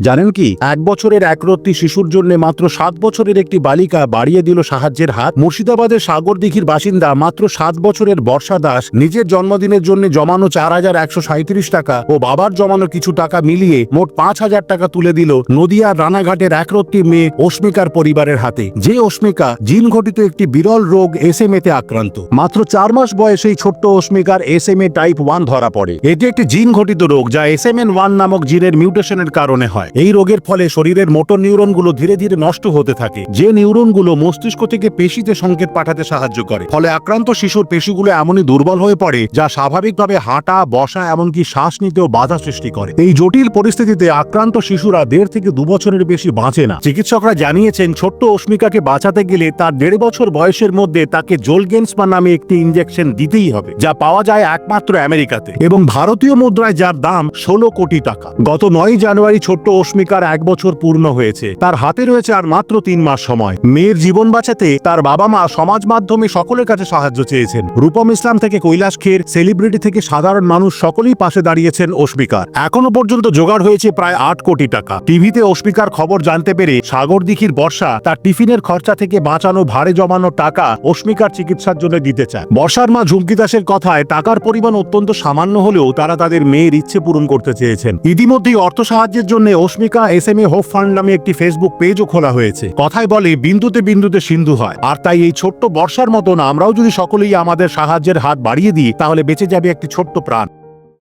জানেন কি? এক বছরের একরত্তি শিশুর জন্য মাত্র সাত বছরের একটি বালিকা বাড়িয়ে দিল সাহায্যের হাত। মুর্শিদাবাদের সাগর দিঘির বাসিন্দা মাত্র সাত বছরের বর্ষা দাস নিজের জন্মদিনের জন্য জমানো চার হাজার একশো সাঁত্রিশ টাকা ও বাবার জমানো কিছু টাকা মিলিয়ে মোট পাঁচ হাজার টাকা তুলে দিল নদিয়ার রানাঘাটের একরত্তি মেয়ে অস্মিকার পরিবারের হাতে। যে অস্মিকা জিন ঘটিত একটি বিরল রোগ এস এম তে আক্রান্ত। মাত্র চার মাস বয়সেই ছোট্ট অস্মিকার S M A type one ধরা পড়ে। এটি একটি জিন ঘটিত রোগ যা এস এম এন ওয়ান নামক জিনের মিউটেশনের কারণে হয়। এই রোগের ফলে শরীরের মোটর নিউরনগুলো ধীরে ধীরে নষ্ট হতে থাকে। যে নিউরনগুলো মস্তিষ্ক থেকে পেশিতে সংকেত পাঠাতে সাহায্য করে। ফলে আক্রান্ত শিশুর পেশিগুলো এমনই দুর্বল হয়ে পড়ে, যা স্বাভাবিকভাবে হাঁটা, বসা, এমনকি শ্বাস নিতেও বাধা সৃষ্টি করে। এই জটিল পরিস্থিতিতে আক্রান্ত শিশুরা দেড় থেকে দু বছরের বেশি বাঁচে না। চিকিৎসকরা জানিয়েছেন, ছোট্ট অস্মিকাকে বাঁচাতে গেলে তার দেড় বছর বয়সের মধ্যে তাকে জোলগেন্সমা নামে একটি ইঞ্জেকশন দিতেই হবে, যা পাওয়া যায় একমাত্র আমেরিকাতে। এবং ভারতীয় মুদ্রায় যার দাম ষোলো কোটি টাকা। গত নয় জানুয়ারি ছোট্ট অস্মিকার এক বছর পূর্ণ হয়েছে। তার হাতে রয়েছে আর মাত্র তিন মাস সময়। মেয়ের জীবন বাঁচাতে তার বাবা মা সমাজ মাধ্যমে সকলের কাছে সাহায্য চেয়েছেন। রূপম ইসলাম থেকে কৈলাস খের, সেলিব্রিটি থেকে সাধারণ মানুষ সকলেই পাশে দাঁড়িয়েছেন অস্মিকার। এখনও পর্যন্ত জোগাড় হয়েছে প্রায় আট কোটি টাকা। টিভিতে অস্মিকার খবর জানতে পেরে সাগর দিঘির বর্ষা, তার টিফিনের খরচা থেকে বাঁচানো ভারে জমানো টাকা অস্মিকার চিকিৎসার জন্য দিতে চায়। বর্ষার মা ঝুমকি দাসের কথায় টাকার পরিমাণ অত্যন্ত সামান্য হলেও তারা তাদের মেয়ের ইচ্ছে পূরণ করতে চেয়েছেন। ইতিমধ্যেই অর্থ সাহায্যের জন্য Asmika S M A, hope fund নামে একটি ফেসবুক পেজও খোলা হয়েছে। কথায় বলে, বিন্দুতে বিন্দুতে সিন্ধু হয়। আর তাই এই ছোট্ট বর্ষার মতন আমরাও যদি সকলেই আমাদের সাহায্যের হাত বাড়িয়ে দিই, তাহলে বেঁচে যাবে একটি ছোট্ট প্রাণ।